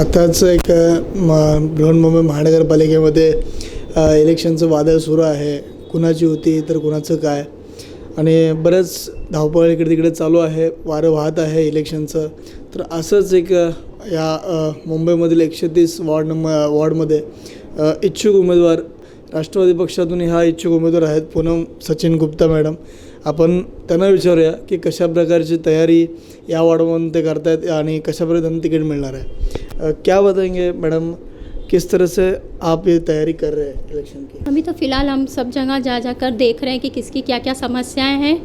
आताच एक म बृहन्मुंबई महानगरपालिकेमध्ये इलेक्शनचं वादळ सुरू आहे. कुणाची होती तर कुणाचं काय? आणि बरंच धावपळ इकडे तिकडे चालू आहे वारं वाहत आहे इलेक्शनचं तर असंच एक या मुंबईमधील एकशे तीस वॉर्ड नंब वॉर्डमध्ये इच्छुक उमेदवार राष्ट्रवादी पक्षातून ह्या इच्छुक उमेदवार आहेत पूनम सचिन गुप्ता मॅडम. आपण त्यांना विचारूया की कशा प्रकारची तयारी या वॉर्डमधून ते करतायत आणि कशा प्रकारे तिकीट आहे. अ, क्या बताएँगे मैडम किस तरह से आप ये तैयारी कर रहे हैं इलेक्शन की? अभी तो फ़िलहाल हम सब जगह जा जा कर देख रहे हैं कि किसकी क्या क्या समस्याएँ हैं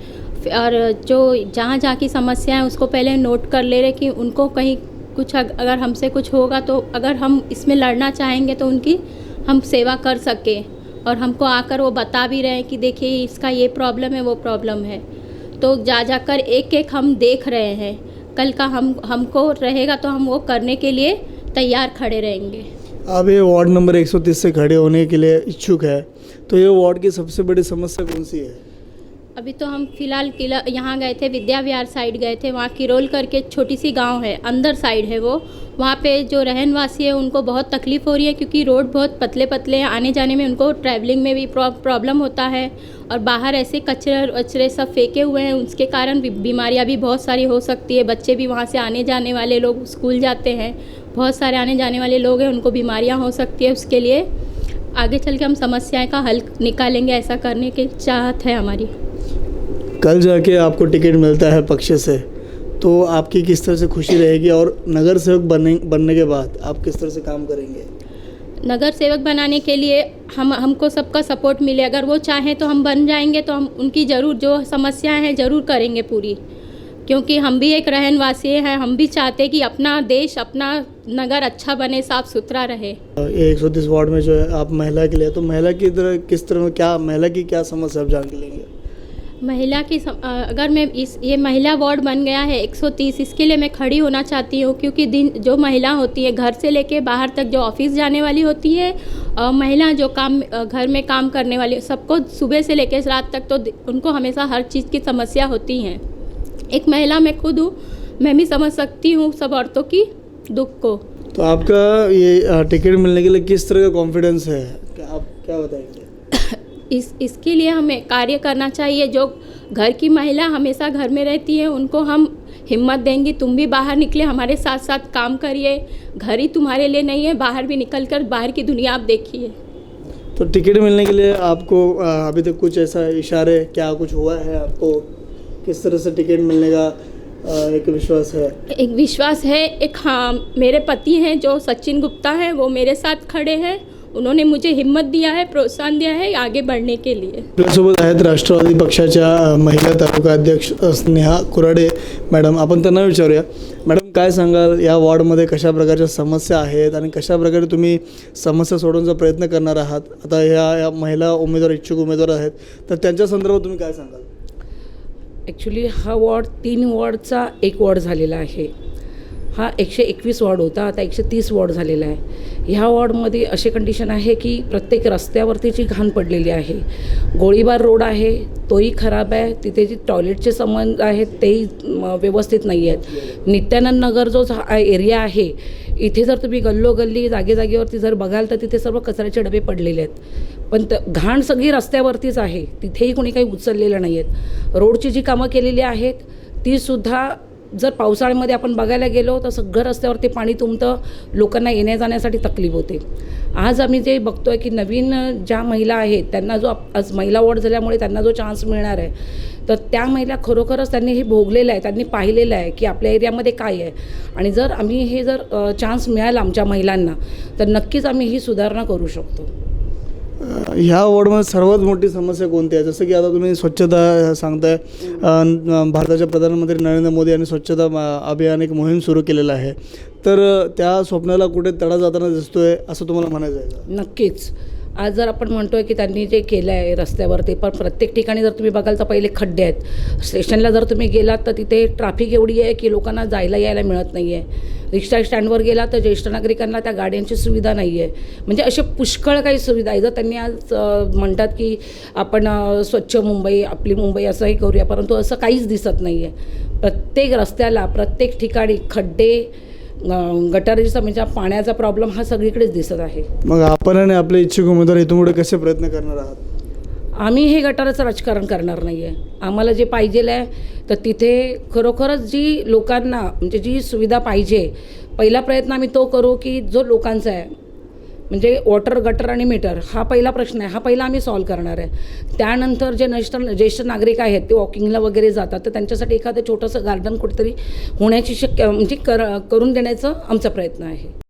और जो जहाँ जहाँ की समस्याएँ हैं उसको पहले नोट कर ले रहे कि उनको कहीं कुछ अगर हमसे कुछ होगा तो अगर हम इसमें लड़ना चाहेंगे तो उनकी हम सेवा कर सके। और हमको आकर वो बता भी रहे हैं कि देखिए, इसका ये प्रॉब्लम है, वो प्रॉब्लम है। तो जा, जाकर एक एक हम देख रहे हैं। कल का हम, हमको रहेगा तो हम वो करने के लिए तैयार खड़े रहेंगे। अब ये वार्ड नंबर 130 से खड़े होने के लिए इच्छुक है। तो ये वार्ड की सबसे बड़ी समस्या कौन सी है? अभी तो हम फ़िलहाल किला, यहाँ गए थे, विद्या विहार साइड गए थे, वहाँ किरोल करके छोटी सी गाँव है, अंदर साइड है वो। वहाँ पे जो रहनवासी है, उनको बहुत तकलीफ़ हो रही है, क्योंकि रोड बहुत पतले पतले हैं, आने जाने में उनको ट्रैवलिंग में भी प्रॉ- प्रॉब्लम होता है, और बाहर ऐसे कचरे वचरे सब फेंके हुए हैं, उसके कारण बीमारियाँ भी बहुत सारी हो सकती है, बच्चे भी वहाँ से आने जाने वाले लोग स्कूल जाते हैं, बहुत सारे आने जाने वाले लोग हैं, उनको बीमारियाँ हो सकती है, उसके लिए आगे चल के हम समस्याएँ का हल निकालेंगे, ऐसा करने की चाहत है हमारी। कल जाके आपको टिकट मिलता है पक्ष से तो आपकी किस तरह से खुशी रहेगी और नगर सेवक बनने बनने के बाद आप किस तरह से काम करेंगे? नगर सेवक बनाने के लिए हम हमको सबका सपोर्ट मिले। अगर वो चाहें तो हम बन जाएँगे तो हम उनकी ज़रूर जो समस्याएँ हैं ज़रूर करेंगे पूरी। क्योंकि हम भी एक रहनवासी हैं हम भी चाहते हैं कि अपना देश अपना नगर अच्छा बने साफ़ सुथरा रहे। एक सौ तीस वार्ड में जो है आप महिला के लिए तो महिला की तरह किस तरह क्या महिला की क्या समस्या आप जान के लेंगे? महिला की सम, अगर मैं इस ये महिला वार्ड बन गया है 130 इसके लिए मैं खड़ी होना चाहती हूँ क्योंकि दिन जो महिला होती है घर से लेके बाहर तक जो ऑफ़िस जाने वाली होती है और महिला जो काम घर में काम करने वाली सबको सुबह से लेके रात तक तो उनको हमेशा हर चीज़ की समस्या होती हैं। एक महिला मैं खुद हूँ मैं भी समझ सकती हूँ सब औरतों की दुख को। तो आपका ये टिकट मिलने के लिए किस तरह का कॉन्फिडेंस है? आप क्या बताएँगे? इस इसके लिए हमें कार्य करना चाहिए। जो घर की महिला हमेशा घर में रहती है उनको हम हिम्मत देंगे तुम भी बाहर निकले हमारे साथ साथ काम करिए। घर ही तुम्हारे लिए नहीं है बाहर भी निकल कर बाहर की दुनिया आप देखिए। तो टिकट मिलने के लिए आपको अभी तक कुछ ऐसा इशारे क्या कुछ हुआ है आपको? किस तरह से टिकट मिलने का एक विश्वास है? एक विश्वास है एक हाँ मेरे पति हैं जो सचिन गुप्ता हैं वो मेरे साथ खड़े हैं। उन्होंने मुझे हिम्मत दिया है प्रोत्साहन दिया है आगे बढ़ने के लिए। आपल्यासोबत आहेत राष्ट्रवादी पक्षाच्या महिला तालुका अध्यक्ष स्नेहा कुराडे. मॅडम आपण त्यांना विचारूया. मॅडम काय सांगाल? या वॉर्डमध्ये कशा प्रकारच्या समस्या आहेत आणि कशा प्रकारे तुम्ही समस्या सोडवण्याचा प्रयत्न करणार आहात? आता ह्या या महिला उमेदवार इच्छुक उमेदवार आहेत. तर त्यांच्या संदर्भात तुम्ही काय सांगाल? ॲक्च्युली हा वॉर्ड तीन वॉर्डचा एक वॉर्ड झालेला आहे. हा एकशे एकवीस वॉर्ड होता आता एकशे तीस वॉर्ड झालेला आहे. ह्या वॉर्डमध्ये असे कंडिशन आहे की प्रत्येक रस्त्यावरतीची घाण पडलेली आहे गोळीबार रोड आहे तोही खराब आहे तिथे जी टॉयलेटचे संबंध आहेत तेही व्यवस्थित नाही आहेत. नित्यानंद नगर जो एरिया आहे इथे जर तुम्ही गल्लोगल्ली जागे जागेवरती जर बघाल तर तिथे सर्व कचऱ्याचे डबे पडलेले आहेत. पण त घाण सगळी रस्त्यावरतीच आहे तिथेही कोणी काही उचललेलं नाही आहेत रोडची जी कामं केलेली आहेत तीसुद्धा जर पावसाळ्यामध्ये आपण बघायला गेलो तर सगळं रस्त्यावरती पाणी तुमतं लोकांना येण्या जाण्यासाठी तकलीफ होते. आज आम्ही जे बघतो आहे की नवीन ज्या महिला आहेत त्यांना जो आज महिला वॉर्ड झाल्यामुळे त्यांना जो चान्स मिळणार आहे तर त्या महिला खरोखरच त्यांनी हे भोगलेलं आहे त्यांनी पाहिलेलं आहे की आपल्या एरियामध्ये काय आहे. आणि जर आम्ही हे जर चान्स मिळाला आमच्या महिलांना तर नक्कीच आम्ही ही सुधारणा करू शकतो. ह्या वॉर्डमध्ये सर्वात मोठी समस्या कोणती आहे? जसं की आता तुम्ही स्वच्छता सांगताय भारताच्या प्रधानमंत्री नरेंद्र मोदी यांनी स्वच्छता अभियान एक मोहीम सुरू केलेलं आहे. तर त्या स्वप्नाला कुठे तडा जाताना दिसतोय असं तुम्हाला म्हणायचं आहे नक्कीच. आज जर आपण म्हणतोय की त्यांनी जे केलं आहे रस्त्यावरती पण प्रत्येक ठिकाणी जर तुम्ही बघाल तर पहिले खड्डे आहेत. स्टेशनला जर तुम्ही गेलात तर तिथे ट्रॅफिक एवढी आहे की लोकांना जायला यायला मिळत नाही आहे रिक्षा स्टँडवर गेला तर ज्येष्ठ नागरिकांना त्या गाड्यांची सुविधा नाही आहे म्हणजे असे पुष्कळ काही सुविधा आहे जर त्यांनी आज म्हणतात की आपण स्वच्छ मुंबई आपली मुंबई असंही करूया परंतु असं काहीच दिसत नाही आहे प्रत्येक रस्त्याला प्रत्येक ठिकाणी खड्डे गटारीचा म्हणजे पाण्याचा प्रॉब्लेम हा सगळीकडेच दिसत आहे. मग आपण आणि आपले इच्छुक उमेदवार इथून पुढे कसे प्रयत्न करणार आहात? आम्ही हे गटाराचं राजकारण करणार नाही आहे आम्हाला जे पाहिजेल आहे तर तिथे खरोखरच जी लोकांना म्हणजे जी सुविधा पाहिजे पहिला प्रयत्न आम्ही तो करू की जो लोकांचा आहे म्हणजे वॉटर गटर आणि मीटर हा पहिला प्रश्न आहे. हा पहिला आम्ही सॉल्व करणार आहे. त्यानंतर जे नष्ट ज्येष्ठ नागरिक आहेत ते वॉकिंगला वगैरे जातात. तर त्यांच्यासाठी एखादं छोटंसं गार्डन कुठेतरी होण्याची शक्य म्हणजे कर करून देण्याचं आमचा प्रयत्न आहे.